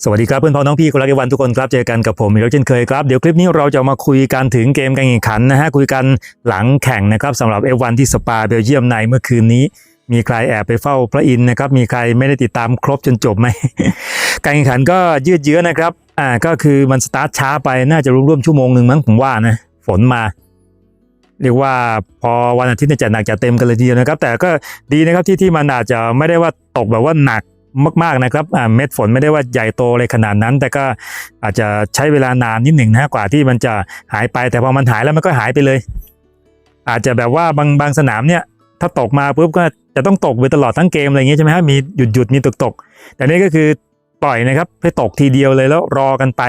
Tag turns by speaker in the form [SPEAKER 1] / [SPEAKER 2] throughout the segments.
[SPEAKER 1] สวัสดีครับเพื่อนพ้องน้องพี่คนรักในวันทุกคนครับเจอกันกับผมอีกแล้วเช่นเคยครับเดี๋ยวคลิปนี้เราจะมาคุยกันถึงเกมการแข่งขันนะฮะคุยกันหลังแข่งนะครับสำหรับ F1 ที่สปาเบลเยียมในเมื่อคืนนี้มีใครแอบไปเฝ้าพระอินทร์นะครับ มีใครไม่ได้ติดตามครบจนจบไหม การแข่งขันก็ยืดเยื้อนะครับ อ่า ก็คือมันสตาร์ทช้าไป น่าจะร่วมๆชั่วโมงหนึ่งมั้งผมว่านะ ฝนมา เรียกว่าพอวันอาทิตย์เนี่ยจะหนักจะเต็มกันเลยทีเดียวนะครับ แต่ก็ดีนะครับที่ที่มันอาจจะไม่ได้ว่าตกแบบว่าหนัก มากๆนะครับเม็ดฝนไม่ได้ว่าใหญ่โตเลยขนาดนั้น แต่ก็อาจจะใช้เวลานานนิดหนึ่งนะกว่าที่มันจะหายไป แต่พอมันหายแล้วมันก็หายไปเลย อาจจะแบบว่าบางบางสนามเนี่ยถ้าตกมาปุ๊บก็จะต้องตกไปตลอดทั้งเกมอะไรอย่างงี้ใช่ไหมฮะมีหยุดหยุดมีตกตกแต่นี่ก็คือปล่อยนะครับให้ตกทีเดียวเลยแล้วรอกันไป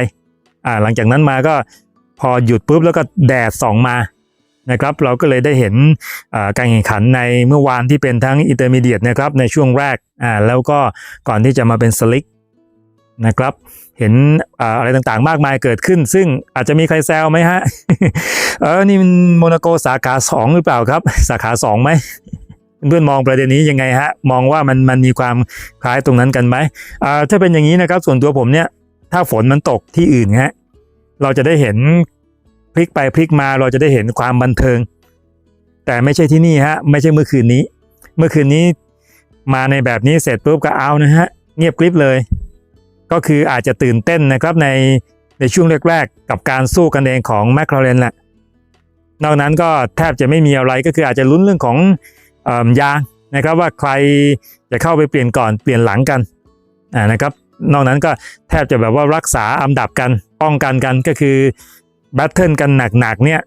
[SPEAKER 1] อ่าหลังจากนั้นมาก็พอหยุดปุ๊บแล้วก็แดดส่องมา นะครับเราก็เลยได้เห็นการแข่งขันในเมื่อวานที่เป็นทั้งอินเตอร์มีเดียตนะครับในช่วงแรกอ่าแล้วก็ก่อนที่จะมาเป็นสลิกนะครับเห็นอะไรต่างๆ มากมายเกิดขึ้น ซึ่งอาจจะมีใครแซวไหมฮะ เออนี่มันโมนาโกสาขาสองหรือเปล่าครับ สาขาสองไหมเพื่อนมองประเด็นนี้ยังไงฮะ มองว่ามันมันมีความคล้ายตรงนั้นกันไหมอ่าถ้าเป็นอย่างนี้นะครับ ส่วนตัวผมเนี่ย ถ้าฝนมันตกที่อื่นฮะเราจะได้เห็น พลิกไปพลิกมาเราจะได้เห็นความบันเทิง แต่ไม่ใช่ที่นี่ฮะไม่ใช่เมื่อคืนนี้ เมื่อคืนนี้มาในแบบนี้เสร็จปุ๊บก็เอานะฮะเงียบกริบเลย ก็คืออาจจะตื่นเต้นนะครับในในช่วงแรกๆ กับการสู้กันเองของแมคลาเรนแหละนอกนั้นก็แทบจะไม่มีอะไรก็คืออาจจะลุ้นเรื่องของออยางนะครับว่าใครจะเข้าไปเปลี่ยนก่อนเปลี่ยนหลังกันอ่านะครับ นอกนั้นก็แทบจะแบบว่ารักษาอันดับกันป้องกันกันก็คือ แบทเทิลกันหนักๆเนี่ย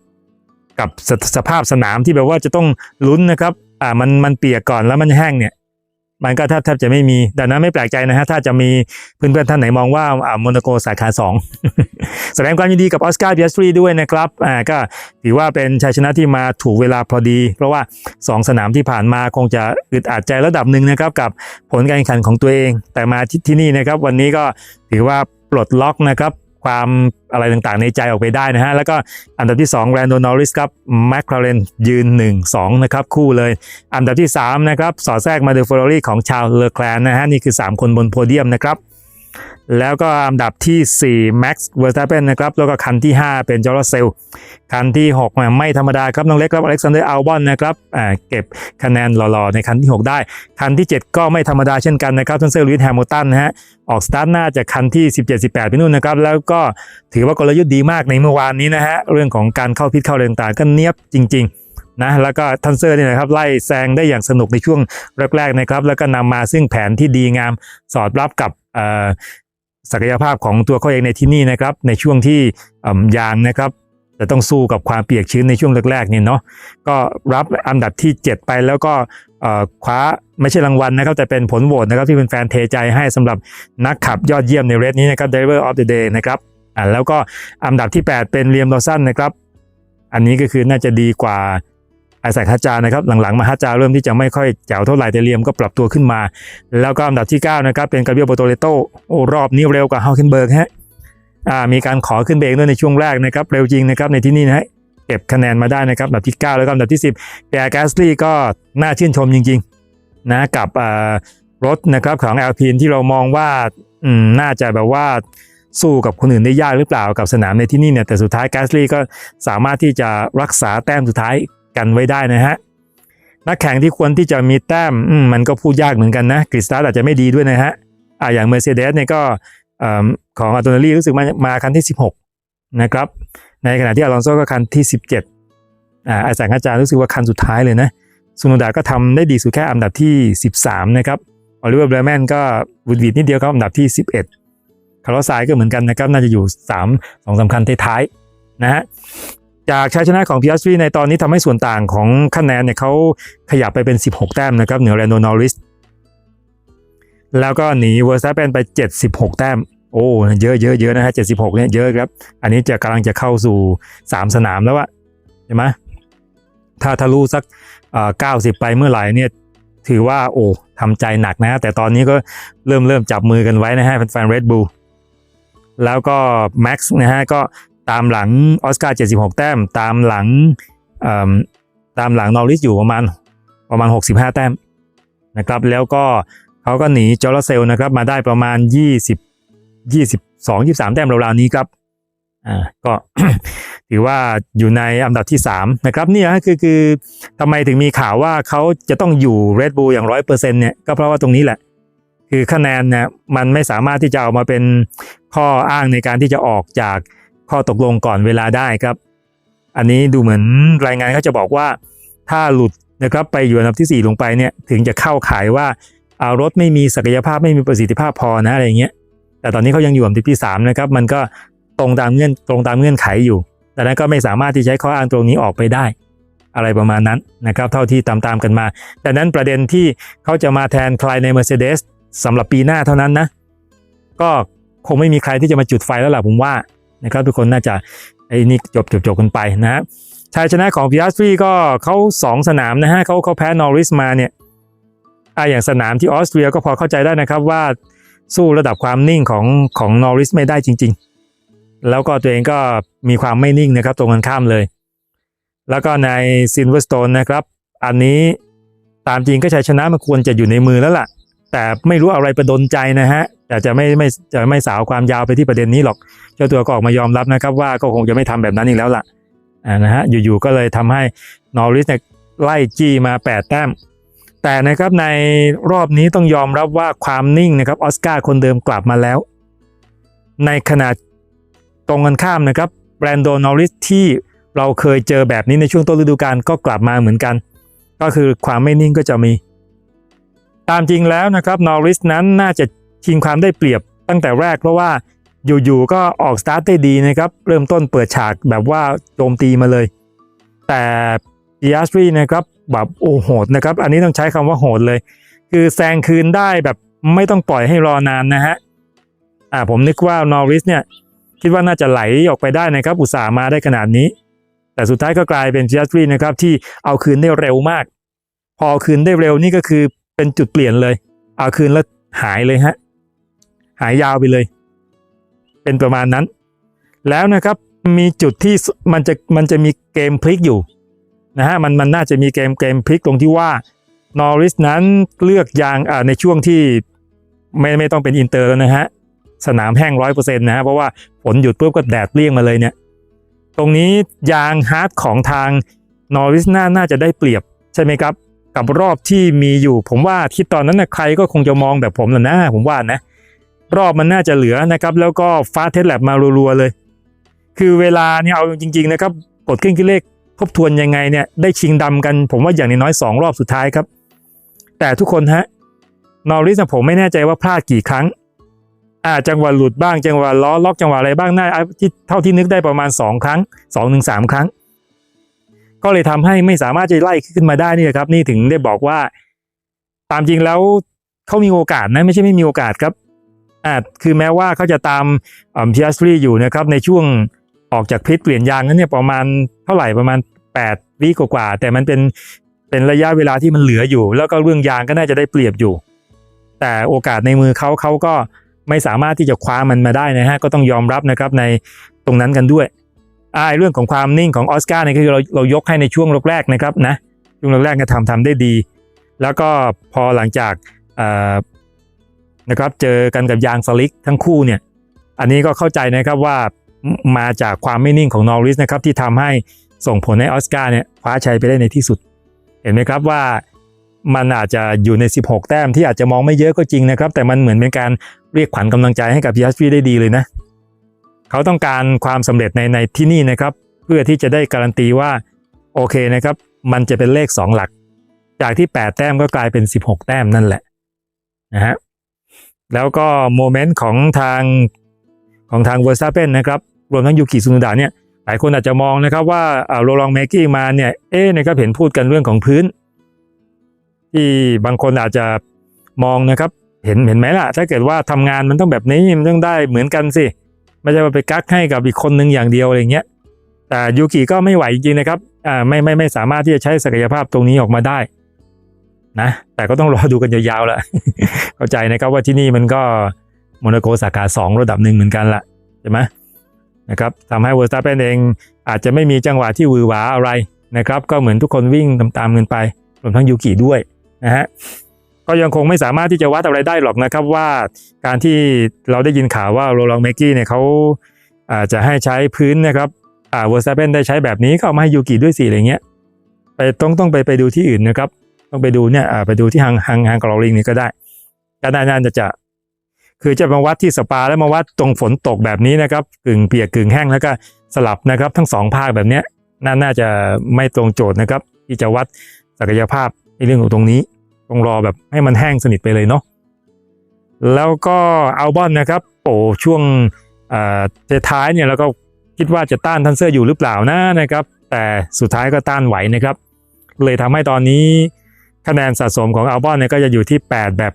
[SPEAKER 1] กับสสภาพสนามที่แบบว่าจะต้องลุ้นนะครับ อ่ามันมันเปียกก่อนแล้วมันแห้งเนี่ย มันก็แทบแทบจะไม่มีดังนั้นไม่แปลกใจนะฮะถ้าจะมีเพื่อนๆท่านไหนมองว่าอ่าโมนาโกสาขาสองแสดงความยินดีกับออสการ์เบียสตรีด้วยนะครับอ่าก็ถือว่าเป็นชัยชนะที่มาถูกเวลาพอดี เพราะว่า 2 สนามที่ผ่านมาคงจะอึดอัดใจระดับหนึ่งนะครับ กับผลการแข่งขันของตัวเอง แต่มาที่ที่นี่นะครับ วันนี้ก็ถือว่าปลดล็อกนะครับ ความอะไรต่างๆในใจออกไปได้นะฮะ แล้วก็อันดับที่ 2 แรนโดนอริสครับแมคลาเรนยืน 1 2 นะครับ คู่เลย อันดับที่ 3 นะครับ สอดแทรกมาเดอร์ฟอร์รี่ของชาวเลอแคลนนะฮะ นี่คือ 3 คนบนโพเดียมนะครับ แล้วก็อันดับที่ 4 Max v e r s t a p p e n นะครับ แล้วก็คันที่ 5 เป็นจอร์เซลคันที่6เนี่ยไม่ธรรมดาครับน้องเล็กครับอเล็กซานเดอร์อัลบอนนะครับอ่าเก็บคะแนนหล่อๆ ในคันที่ 6 ได้ คันที่ 7 ก็ไม่ธรรมดาเช่นกันนะครับทันเซอร์ลุยส์แฮมิลตันนะฮะออกสตาร์ทหน้าจากคันที่ 17-18ไปนู่นนะครับ แล้วก็ถือว่ากลยุทธ์ดีมากในเมื่อวานนี้นะฮะเรื่องของการเข้าพิษเข้าเลนต่างก็เนียบจริง ๆ นะแล้วก็ทันเซอร์เนี่ยนะครับไล่แซงได้อย่างสนุกในช่วงแรกๆนะครับ แล้วก็นำมาซึ่งแผนที่ดีงามสอดรับกับศักยภาพของตัวเขาเองในที่นี่นะครับ ในช่วงที่ยางนะครับจะต้องสู้กับความเปียกชื้นในช่วงแรกๆนี่เนาะก็รับอันดับที่ 7 ไปแล้วก็คว้าไม่ใช่รางวัลนะครับแต่เป็นผลโหวตนะครับที่เป็นแฟนเทใจให้สำหรับนักขับยอดเยี่ยมในเรสนี้นะครับ Driver of the Day นะครับอ่าแล้วก็อันดับที่ 8 เป็นเลียมลอสันนะครับ อันนี้ก็คือน่าจะดีกว่า ไอแซคฮัจานะครับหลังๆมาฮัจาเริ่มที่จะไม่ค่อยแจ๋วเท่าไหร่แต่เลียมก็ปรับตัวขึ้นมา แล้วก็อันดับที่ 9 นะครับ เป็นกาเบียโบโตเลโตโอ้รอบนี้เร็วกว่าเฮาเคนเบิร์กฮะอ่ามีการขอขึ้นเบรกด้วยในช่วงแรกนะครับ เร็วจริงนะครับในที่นี่นะฮะเก็บคะแนนมาได้นะครับอันดับที่ 9 แล้วก็อันดับที่ 10แกแกสลี่ก็น่าชื่นชมจริงๆนะกับรถนะครับของ l p นที่เรามองว่าอืมน่าจะแบบว่าสู้กับคนอื่นได้ยากหรือเปล่ากับสนามในที่นี่เนี่ยแต่สุดท้ายแกสลี่ก็สามารถที่จะรักษาแต้มสุดท้าย กันไว้ได้นะฮะนักแข่งที่ควรที่จะมีแต้มมมันก็พูดยากเหมือนกันนะกริสตาร์อาจจะไม่ดีด้วยนะฮะอ่าอย่าง Mercedes เนี่ยก็ของอัตโนลีรู้สึกมามาคันที่ 16 นะครับ ในขณะที่อลอนโซก็คันที่ 17อ่าอาจารย์อาจารย์รู้สึกว่าคันสุดท้ายเลยนะซูนดาก็ทำได้ดีสุดแค่อันดับที่ 13 นะครับออลิเวอร์เบรแมนก็วุดวีดนิดเดียวครับอันดับที่ 11 คาร์ลไซด์ก็เหมือนกันนะครับ น่าจะอยู่ 3 2สำคัญท้ายๆนะฮะ จากชัยชนะของพิอัสตรีในตอนนี้ทำให้ส่วนต่างของคะแนนเนี่ยเขาขยับไปเป็น 16 แต้มนะครับ เหนือแรนโดนอริส แล้วก็หนีเวอร์ซาเปนไป 76 แต้ม โอ้เยอะเยอะเยอะนะฮะ76เนี่ยเยอะครับ อันนี้จะกำลังจะเข้าสู่ 3 สนามแล้วอะเห็นไหมถ้าทะลุสักเก้าสิบไปเมื่อไหร่เนี่ยถือว่าโอ้ทำใจหนักนะ แต่ตอนนี้ก็เริ่มเริ่มจับมือกันไว้นะฮะแฟนเรดบูลแล้วก็แม็กซ์นะฮะก็ ตามหลังออสการ์76 แต้ม ตามหลังตามหลังนอริสอยู่ประมาณประมาณ 65 แต้มนะครับ แล้วก็เขาก็หนีจอร์เซลนะครับมาได้ประมาณ 20 22 23 แต้มราวๆนี้ครับอ่าก็ถือว่าอยู่ในอันดับที่ 3 นะครับนี่ยคือคือทำไมถึงมีข่าวว่าเขาจะต้องอยู่ Red Bull อย่างร้อยเปอร์เซ็นต์เนี่ยก็เพราะว่าตรงนี้แหละ คือคะแนนเนี่ยมันไม่สามารถที่จะเอามาเป็นข้ออ้างในการที่จะออกจาก ข้อตกลงก่อนเวลาได้ครับ อันนี้ดูเหมือนรายงานเขาจะบอกว่า ถ้าหลุดนะครับไปอยู่อันดับทีสี่4 ลงไปเนี่ยถึงจะเข้าขายว่าเอารถไม่มีศักยภาพไม่มีประสิทธิภาพพอนะอะไรเงี้ย แต่ตอนนี้เขายังอยู่อันดับที่สามนะครับมันก็ตรงตามเงื่อนตรงตามเงื่อนไขอยู่ดังนั้นก็ไม่สามารถที่ใช้ข้ออ้างตรงนี้ออกไปได้ อะไรประมาณนั้นนะครับเท่าที่ตามตามๆกันมา แต่นั้นประเด็นที่เขาจะมาแทนใครใน Mercedes สำหรับปีหน้าเท่านั้นนะ ก็คงไม่มีใครที่จะมาจุดไฟแล้วล่ะผมว่า นะครับ ทุกคนน่าจะไอ้นี่จบจบจบกันไปนะฮะชัยชนะของพิอัสตรีก็เขาสองสนามนะฮะเขาเขาแพ้นอริสมาเนี่ยอ่าอย่างสนามที่ออสเตรียก็พอเข้าใจได้นะครับว่าสู้ระดับความนิ่งของของนอริสไม่ได้จริง ๆ แล้วก็ตัวเองก็มีความไม่นิ่งนะครับตรงกันข้ามเลย แล้วก็ในซินเวอร์สโตนนะครับ อันนี้ตามจริงก็ชัยชนะมันควรจะอยู่ในมือแล้วล่ะ แต่ไม่รู้อะไรประดนใจนะฮะ แต่จะไม่ไม่จะไม่สาวความยาวไปที่ประเด็นนี้หรอก เจ้าตัวก็ออกมายอมรับนะครับ ว่าก็คงจะไม่ทำแบบนั้นอีกแล้วล่ะอ่านะฮะอยู่ๆก็เลยทำให้นอริสเนี่ยไล่จี้มา 8 แต้ม แต่นะครับในรอบนี้ต้องยอมรับว่าความนิ่งนะครับออสการ์คนเดิมกลับมาแล้ว ในขณะตรงกันข้ามนะครับแบรนโดนอริสที่เราเคยเจอแบบนี้ในช่วงต้นฤดูกาลก็กลับมาเหมือนกัน ก็คือความไม่นิ่งก็จะมี ตามจริงแล้วนะครับนอริสนั้นน่าจะ ชิงความได้เปรียบตั้งแต่แรกเพราะว่าอยู่ๆก็ออกสตาร์ทได้ดีนะครับ เริ่มต้นเปิดฉากแบบว่าโจมตีมาเลย แต่ปิอัสรีนะครับแบบโอ้โหดนะครับ อันนี้ต้องใช้คำว่าโหดเลย คือแซงคืนได้แบบไม่ต้องปล่อยให้รอนานนะฮะอ่าผมนึกว่านอริสเนี่ย คิดว่าน่าจะไหลออกไปได้นะครับ อุตส่าห์มาได้ขนาดนี้ แต่สุดท้ายก็กลายเป็นปิอัสรีนะครับที่เอาคืนได้เร็วมาก พอคืนได้เร็วนี่ก็คือเป็นจุดเปลี่ยนเลย เอาคืนแล้วหายเลยฮะ หายยาวไปเลย เป็นประมาณนั้น แล้วนะครับมีจุดที่มันจะมันจะมีเกมพลิกอยู่นะฮะมันมันน่าจะมีเกมเกมพลิกตรงที่ว่านอริสนั้นเลือกยางอ่าในช่วงที่ไม่ไม่ต้องเป็นอินเตอร์แล้วนะฮะสนามแห้งร้อยเปอร์เซ็นต์นะฮะเพราะว่าฝนหยุดปุ๊บก็แดดเปรี้ยงมาเลยเนี่ย ตรงนี้ยางฮาร์ดของทางนอริสน่าน่าจะได้เปรียบใช่ไหมครับ กับรอบที่มีอยู่ ผมว่าที่ตอนนั้นนะใครก็คงจะมองแบบผมแหละนะผมว่านะ รอบมันน่าจะเหลือนะครับ แล้วก็ฟาเทสแลบมารัวๆเลย คือเวลาเนี่ยเอาจริง ๆ นะครับกดเครื่องคิดเลขทบทวนยังไงเนี่ยได้ชิงดำกัน ผมว่าอย่างน้อยสองรอบสุดท้ายครับ แต่ทุกคนฮะนอริสผมไม่แน่ใจว่าพลาดกี่ครั้งอ่าจังหวะหลุดบ้างจังหวะล้อล็อกจังหวะอะไรบ้างน่าที่เท่าที่นึกได้ประมาณ 2 ครั้ง2อถึงสครั้ง ก็เลยทำให้ไม่สามารถจะไล่ขึ้นมาได้นี่ครับ นี่ถึงได้บอกว่า ตามจริงแล้วเขามีโอกาสนะไม่ใช่ไม่มีโอกาสครับ อ่าคือแม้ว่าเขาจะตามพิอัสตรีอยู่นะครับในช่วงออกจากพิษเปลี่ยนยางนั้นเนี่ยประมาณเท่าไหร่ประมาณ8วิกว่าแต่มันเป็นเป็นระยะเวลาที่มันเหลืออยู่ แล้วก็เรื่องยางก็น่าจะได้เปรียบอยู่ แต่โอกาสในมือเขาเขาก็ไม่สามารถที่จะคว้ามันมาได้นะฮะก็ต้องยอมรับนะครับในตรงนั้นกันด้วยอ่าเรื่องของความนิ่งของออสการ์เนี่ยคือเราเรายกให้ในช่วงแรกๆนะครับนะช่วงแรกๆก็ทำทำได้ดี แล้วก็พอหลังจาก นะครับ เจอกันกับยางสลิกทั้งคู่เนี่ย อันนี้ก็เข้าใจนะครับว่ามาจากความไม่นิ่งของนอริสนะครับที่ทำให้ส่งผลให้ออสการ์เนี่ยคว้าชัยไปได้ในที่สุด เห็นไหมครับว่ามันอาจจะอยู่ใน 16 แต้มที่อาจจะมองไม่เยอะก็จริงนะครับ แต่มันเหมือนเป็นการเรียกขวัญกำลังใจให้กับยัสฟีได้ดีเลยนะ เขาต้องการความสำเร็จในในที่นี่นะครับ เพื่อที่จะได้การันตีว่าโอเคนะครับ มันจะเป็นเลข 2 หลัก จากที่ 8 แต้มก็กลายเป็น 16 แต้มนั่นแหละนะฮะ แล้วก็โมเมนต์ของทางของทางเวอร์ซาเปนนะครับรวมทั้งยูกิซุนดะเนี่ยหลายคนอาจจะมองนะครับว่าโรลองเมกี้มาเนี่ยเอ๊นะครับเห็นพูดกันเรื่องของพื้น ที่บางคนอาจจะมองนะครับ เห็นเห็นไหมล่ะ ถ้าเกิดว่าทำงานมันต้องแบบนี้มันต้องได้เหมือนกันสิไม่ใช่ว่าไปกักให้กับอีกคนนึงอย่างเดียวอะไรเงี้ยแต่ยูกิก็ไม่ไหวจริงๆนะครับอ่าไม่ไม่ไม่สามารถที่จะใช้ศักยภาพตรงนี้ออกมาได้ นะแต่ก็ต้องรอดูกันยาวๆแหละเข้าใจนะครับว่าที่นี่มันก็โมนาโกสาขาสองระดับหนึ่งเหมือนกันละใช่ไหมนะครับทำให้เวอร์สตาเปนเองอาจจะไม่มีจังหวะที่วือหวาอะไรนะครับ ก็เหมือนทุกคนวิ่งตามๆกันไปรวมทั้งยูกิด้วยนะฮะก็ยังคงไม่สามารถที่จะวัดอะไรได้หรอกนะครับว่าการที่เราได้ยินข่าวว่าโรลองเมกกี้เนี่ยเขาอาจจะให้ใช้พื้นนะครับอ่าเวอร์ซาเปนได้ใช้แบบนี้ก็เอามาให้ยูกิด้วยสิอะไรเงี้ยไปต้องต้องไปไปดูที่อื่นนะครับ ต้องไปดูเนี่ยไปดูที่ฮังฮังฮังกรอลิงนี่ก็ได้ ก็น่าจะจะ คือจะมาวัดที่สปาแล้วมาวัดตรงฝนตกแบบนี้นะครับ กึ่งเปียกกึ่งแห้งแล้วก็สลับนะครับ ทั้งสองภาคแบบเนี้ยน่าน่าจะไม่ตรงโจทย์นะครับ ที่จะวัดศักยภาพในเรื่องของตรงนี้ต้องรอแบบให้มันแห้งสนิทไปเลยเนาะแล้วก็อัลบอนนะครับโอ้ช่วงอ่าท้ายเนี่ยเราก็คิดว่าจะต้านทันเซอร์อยู่หรือเปล่านะนะครับ แต่สุดท้ายก็ต้านไหวนะครับ เลยทำให้ตอนนี้ คะแนนสะสมของอัลบอนเนี่ยก็จะอยู่ที่ 8 แบบ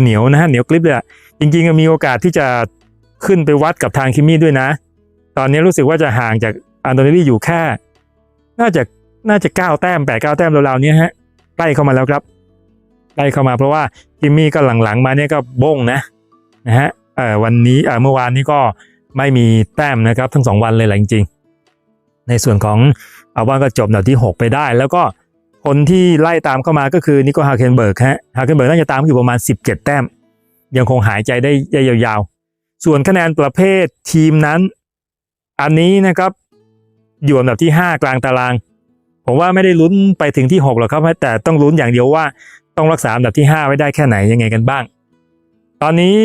[SPEAKER 1] เหนียวนะฮะเหนียวกริบเลยอะจริงๆมีโอกาสที่จะขึ้นไปวัดกับทางคิมมี่ด้วยนะ ตอนนี้รู้สึกว่าจะห่างจากอันโตเนลี่อยู่แค่ น่าจะน่าจะเก้าแต้มแปดเก้าแต้มราวๆนี้ฮะใกล้เข้ามาแล้วครับใกล้เข้ามาเพราะว่าคิมมี่ก็หลังๆมาเนี่ยก็บ้งนะนะฮะเอ่อวันนี้เอ่อเมื่อวานนี้ก็ไม่มีแต้มนะครับ ทั้งสองวันเลยแหละจริงๆในส่วนของอาวันก็จบอันดับที่ 6 ไปได้ แล้วก็ คนที่ไล่ตามเข้ามาก็คือนิโคลฮาเคนเบิร์กฮะฮาเคนเบิร์กน่าจะตามอยู่ประมาณ 17 แต้ม ยังคงหายใจได้ยาวๆ ส่วนคะแนนประเภททีมนั้น อันนี้นะครับอยู่อันดับที่ 5 กลางตาราง ผมว่าไม่ได้ลุ้นไปถึงที่ 6 หรอกครับ แต่ต้องลุ้นอย่างเดียวว่าต้องรักษาอันดับที่ 5 ไว้ได้แค่ไหนยังไงกันบ้าง ตอนนี้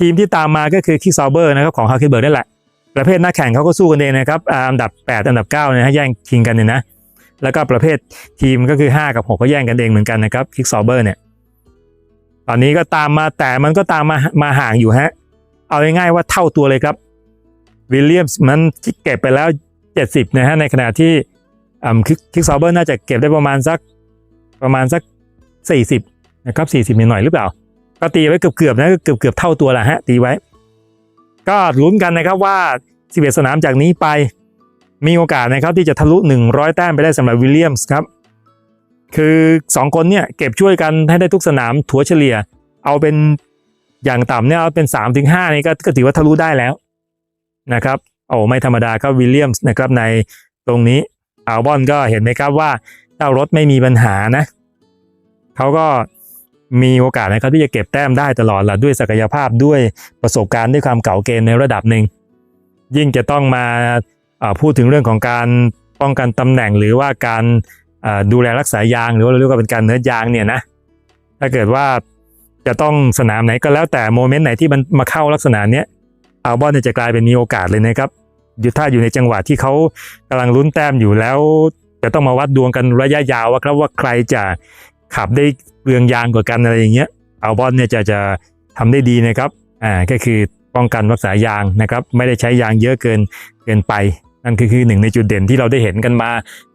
[SPEAKER 1] ทีมที่ตามมาก็คือคิกซาวเบอร์นะครับของฮาเคิเบิร์กนั่นแหละประเภทนักแข่งเขาก็สู้กันเองนะครับอันดับ 8 อันดับ9เนี่ยฮะแย่งชิงกันเนี่ยนะ แล้วก็ประเภททีมก็คือ 5 กับ 6 ก็แย่งกันเองเหมือนกันนะครับคิกซาวเบอร์เนี่ย ตอนนี้ก็ตามมาแต่มันก็ตามมามาห่างอยู่ฮะ เอาง่ายๆว่าเท่าตัวเลยครับวิลเลียมส์มันเก็บไปแล้ว 70นะฮะในขณะที่คิกซาวเบอร์น่าจะเก็บได้ประมาณสักประมาณสัก 40นะครับ40นิดหน่อยหรือเปล่า ก็ตีไว้เกือบๆนะเกือบเกือบๆเท่าตัวแหละฮะตีไว้ ก็ลุ้นกันนะครับว่า 11 สนามจากนี้ไป มีโอกาสนะครับที่จะทะลุ 100 แต้มไปได้สำหรับวิลเลียมส์ครับ คือ 2 คนเนี่ยเก็บช่วยกันให้ได้ทุกสนามถัวเฉลี่ย เอาเป็นอย่างต่ำเนี่ยเอาเป็น 3-5 นี่ก็ถือว่าทะลุได้แล้วนะครับโอ้ไม่ธรรมดาครับวิลเลียมส์นะครับในตรงนี้อัลบอนก็เห็นไหมครับว่าเจ้ารถไม่มีปัญหานะเขาก็มีโอกาสนะครับที่จะเก็บแต้มได้ตลอดละด้วยศักยภาพด้วยประสบการณ์ด้วยความเก่าเกณฑ์ในระดับหนึ่งยิ่งจะต้องมา พูดถึงเรื่องของการป้องกันตำแหน่งหรือว่าการดูแลรักษายางหรือว่าเราเรียกว่าเป็นการเนื้อยางเนี่ยนะถ้าเกิดว่าจะต้องสนามไหนก็แล้วแต่โมเมนต์ไหนที่มันมาเข้าลักษณะเนี้ยอัลบอนเนี่ยจะกลายเป็นมีโอกาสเลยนะครับอยู่ถ้าอยู่ในจังหวะที่เขากำลังลุ้นแต้มอยู่แล้ว จะต้องมาวัดดวงกันระยะยาวว่าครับว่าใครจะขับได้เปลืองยางกว่ากันอะไรอย่างเงี้ยอัลบอนเนี่ยจะจะทำได้ดีนะครับอ่าก็คือป้องกันรักษายางนะครับ ไม่ได้ใช้ยางเยอะเกินเกินไป นั่นคือคือหนึ่งในจุดเด่นที่เราได้เห็นกันมา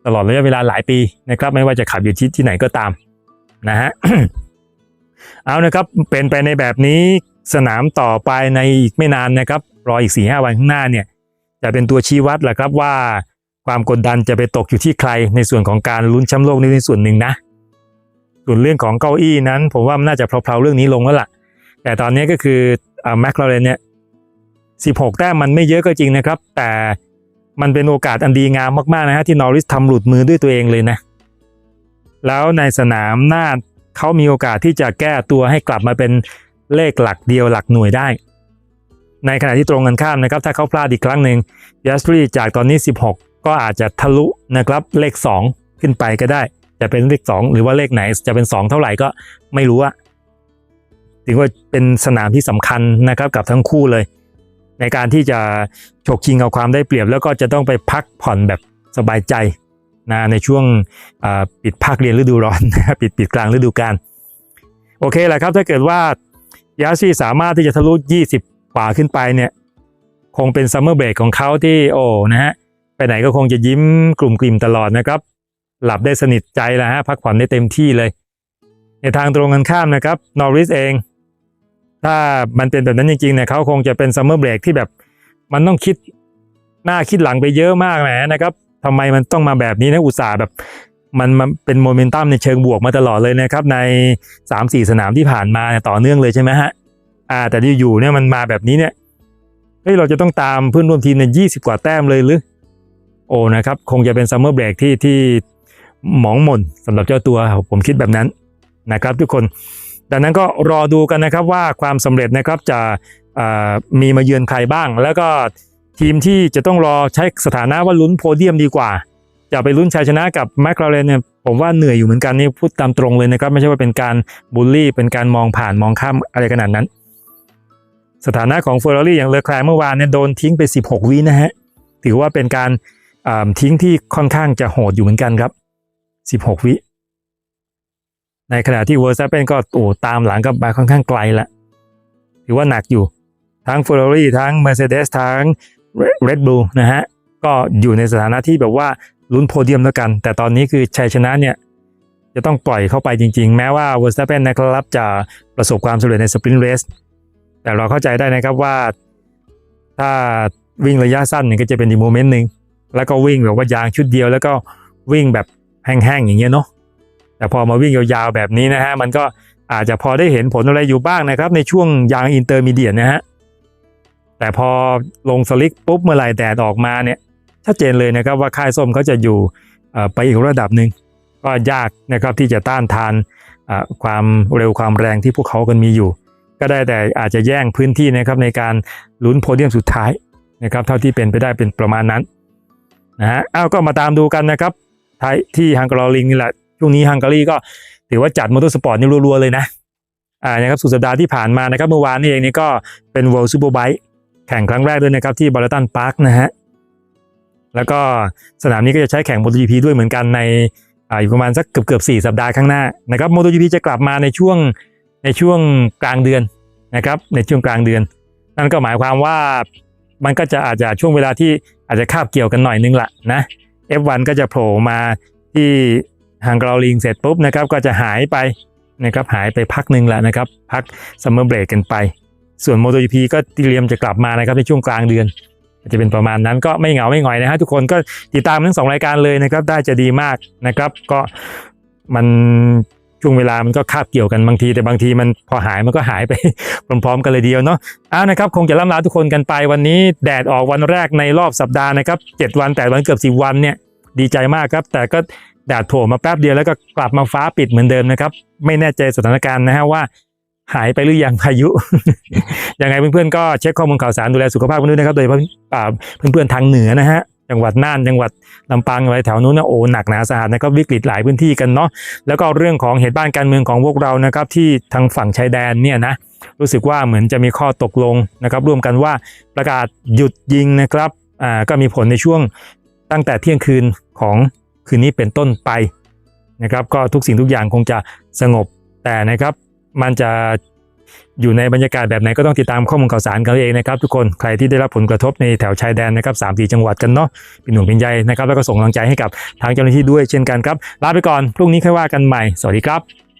[SPEAKER 1] ตลอดระยะเวลาหลายปีนะครับ ไม่ว่าจะขับอยู่ที่ที่ไหนก็ตามนะฮะเอานะครับเป็นไปในแบบนี้สนามต่อไปในอีกไม่นานนะครับรออีกสี่ห้าวันข้างหน้าเนี่ยจะเป็นตัวชี้วัดแหละครับว่าความกดดันจะไปตกอยู่ที่ใครในส่วนของการลุ้นแชมป์โลกในส่วนหนึ่งนะ ส่วนเรื่องของเก้าอี้นั้น ผมว่ามันน่าจะเพลาๆเรื่องนี้ลงแล้วล่ะ แต่ตอนนี้ก็คือแมคลาเรนเนี่ย16 แต้มมันไม่เยอะก็จริงนะครับ แต่ มันเป็นโอกาสอันดีงามมากๆนะฮะที่นอริสทำหลุดมือด้วยตัวเองเลยนะ แล้วในสนามหน้าเขามีโอกาสที่จะแก้ตัวให้กลับมาเป็นเลขหลักเดียวหลักหน่วยได้ ในขณะที่ตรงกันข้ามนะครับ ถ้าเขาพลาดอีกครั้งหนึ่งยัสตรีจากตอนนี้ 16 ก็อาจจะทะลุนะครับเลข 2 ขึ้นไปก็ได้ จะเป็นเลข 2 หรือว่าเลขไหนจะเป็น 2 เท่าไหร่ก็ไม่รู้อะถือว่าเป็นสนามที่สำคัญนะครับกับทั้งคู่เลย ในการที่จะฉกชิงเอาความได้เปรียบ แล้วก็จะต้องไปพักผ่อนแบบสบายใจนะในช่วงปิดภาคเรียนฤดูร้อน ปิดปิดกลางฤดูกาลโอเคแหละครับถ้าเกิดว่ายาซีสามารถที่จะทะลุ 20 กว่าขึ้นไปเนี่ยคงเป็นซัมเมอร์เบรกของเขาที่โอ้นะฮะไปไหนก็คงจะยิ้มกลุ่มกลิ่มตลอดนะครับ หลับได้สนิทใจแล้วฮะพักผ่อนได้เต็มที่เลย ในทางตรงกันข้ามนะครับนอริสเอง ถ้ามันเป็นแบบนั้นจริงๆเนี่ยเขาคงจะเป็นซัมเมอร์เบรกที่แบบ มันต้องคิดหน้าคิดหลังไปเยอะมากแหมนะครับทำไมมันต้องมาแบบนี้นะอุตส่าห์แบบมันมันเป็นโมเมนตัมในเชิงบวกมาตลอดเลยนะครับ ใน 3-4 สนามที่ผ่านมาต่อเนื่องเลยใช่ไหมฮะอ่า แต่ที่อยู่เนี่ยมันมาแบบนี้เนี่ยเฮ้ยเราจะต้องตามเพื่อนร่วมทีมเนี่ยยีกว่าแต้มเลยหรือ โอ้นะครับ คงจะเป็นซัมเมอร์เบรกที่ที่หมองหม่นสำหรับเจ้าตัวผมคิดแบบนั้นนะครับทุกคน ดังนั้นก็รอดูกันนะครับว่าความสำเร็จนะครับจะมีมาเยือนใครบ้าง แล้วก็ทีมที่จะต้องรอใช้สถานะว่าลุ้นโพเดียมดีกว่า จะไปลุ้นชัยชนะกับแมคลาเรนเนี่ยผมว่าเหนื่อยอยู่เหมือนกันนี่พูดตามตรงเลยนะครับ ไม่ใช่ว่าเป็นการบูลลี่ เป็นการมองผ่านมองข้ามอะไรขนาดนั้น สถานะของเฟอร์รารี่อย่างเลอแคลร์เมื่อวานเนี่ยโดนทิ้งไป 16 วินะฮะถือว่าเป็นการทิ้งที่ค่อนข้างจะโหดอยู่เหมือนกันครับ 16 วิ ในขณะที่เวอร์ซัปเปนก็โอ้ตามหลังกับมาค่อนข้างไกลละถือว่าหนักอยู่ ทั้ง Ferrari ทั้ง Mercedes ทั้ง Red Bull นะฮะ ก็อยู่ในสถานะที่แบบว่าลุ้นโพเดียมแล้วกัน แต่ตอนนี้คือชัยชนะเนี่ย จะต้องปล่อยเข้าไปจริงๆ แม้ว่า Verstappen นนะครับจะประสบความสำเร็จในสปรินต์เรสแต่เราเข้าใจได้นะครับว่า ถ้าวิ่งระยะสั้นเนี่ยก็จะเป็นอีกโมเมนต์หนึ่งแล้วก็วิ่งแบบว่ายางชุดเดียว แล้วก็วิ่งแบบแห้งๆอย่างเงี้ยเนาะ แต่พอมาวิ่งยาวๆแบบนี้นะฮะมันก็อาจจะพอได้เห็นผลอะไรอยู่บ้างนะครับ ในช่วงยางอินเตอร์มีเดียนะฮะแต่พอลงสลิกปุ๊บเมื่อไหร่แดดออกมาเนี่ยชัดเจนเลยนะครับว่าค่ายส้มเขาจะอยู่ไปอีกระดับหนึ่งก็ยากนะครับที่จะต้านทานความเร็วความแรงที่พวกเขากันมีอยู่ ก็ได้แต่อาจจะแย่งพื้นที่นะครับในการลุ้นโพเดียมสุดท้ายนะครับเท่าที่เป็นไปได้เป็นประมาณนั้นนะฮะอ้าวก็มาตามดูกันนะครับท้ายที่ฮังการีลิงนี่แหละ ช่วงนี้ฮังการีก็ถือว่าจัดมอเตอร์สปอร์ตนี่รัวๆเลยนะอ่านะครับสุดสัปดาห์ที่ผ่านมานะครับเมื่อวานนี้เองนี่ก็เป็น World Superbike แข่งครั้งแรกด้วยนะครับที่บาร์ตันพาร์คนะฮะแล้วก็สนามนี้ก็จะใช้แข่ง MotoGP ด้วยเหมือนกันในอ่าอยู่ประมาณสักเกือบเกือบสี่สัปดาห์ข้างหน้านะครับ MotoGP จะกลับมาในช่วงในช่วงกลางเดือนนะครับในช่วงกลางเดือน นั่นก็หมายความว่ามันก็จะอาจจะช่วงเวลาที่อาจจะคาบเกี่ยวกันหน่อยนึงละนะ F1 ก็จะโผล่มาที่ ฮังการีลิงเสร็จปุ๊บนะครับก็จะหายไปนะครับหายไปพักหนึ่งแล้วนะครับ พักซัมเมอร์เบรกกันไป ส่วน MotoGP ก็เตรียมจะกลับมานะครับในช่วงกลางเดือน จะเป็นประมาณนั้นก็ไม่เหงาไม่หงอยนะฮะทุกคนก็ติดตามทั้งสองรายการเลยนะครับได้จะดีมากนะครับ ก็มันช่วงเวลามันก็คาบเกี่ยวกันบางที แต่บางทีมันพอหายมันก็หายไป พร้อมๆกันเลยเดียวเนาะอ้าวนะครับ คงจะล่ำลาทุกคนกันไปวันนี้แดดออกวันแรกในรอบสัปดาห์นะครับ7วันแต่วันเกือบ10วันเนี่ยดีใจมากครับ แต่ก็ แดดโผล่มาแป๊บเดียวแล้วก็กลับมาฟ้าปิดเหมือนเดิมนะครับ ไม่แน่ใจสถานการณ์นะฮะว่า หายไปหรือยังพายุ ยังไงเพื่อนๆก็เช็คข้อมูลข่าวสารดูแลสุขภาพกันด้วยนะครับ โดยเฉพาะอ่าเพื่อนๆทางเหนือนะฮะจังหวัดน่านจังหวัดลำปางอะไรแถวนู้นนะโอ้หนักหนาสาหัสนะครับวิกฤตหลายพื้นที่กันเนาะแล้วก็เรื่องของเหตุบ้านการเมืองของพวกเรานะครับ ที่ทางฝั่งชายแดนเนี่ยนะรู้สึกว่าเหมือนจะมีข้อตกลงนะครับร่วมกันว่าประกาศหยุดยิงนะครับอ่าก็มีผลในช่วงตั้งแต่เที่ยงคืนของ คืนนี้เป็นต้นไปนะครับ ก็ทุกสิ่งทุกอย่างคงจะสงบ แต่นะครับมันจะอยู่ในบรรยากาศแบบไหนก็ต้องติดตามข้อมูลข่าวสารกันเองนะครับทุกคนใครที่ได้รับผลกระทบในแถวชายแดนนะครับสามสี่จังหวัดกันเนาะเป็นหนุ่มเป็นใยนะครับแล้วก็ส่งกำลังใจให้กับทางเจ้าหน้าที่ด้วยเช่นกันครับลาไปก่อนพรุ่งนี้ค่อยว่ากันใหม่สวัสดีครับ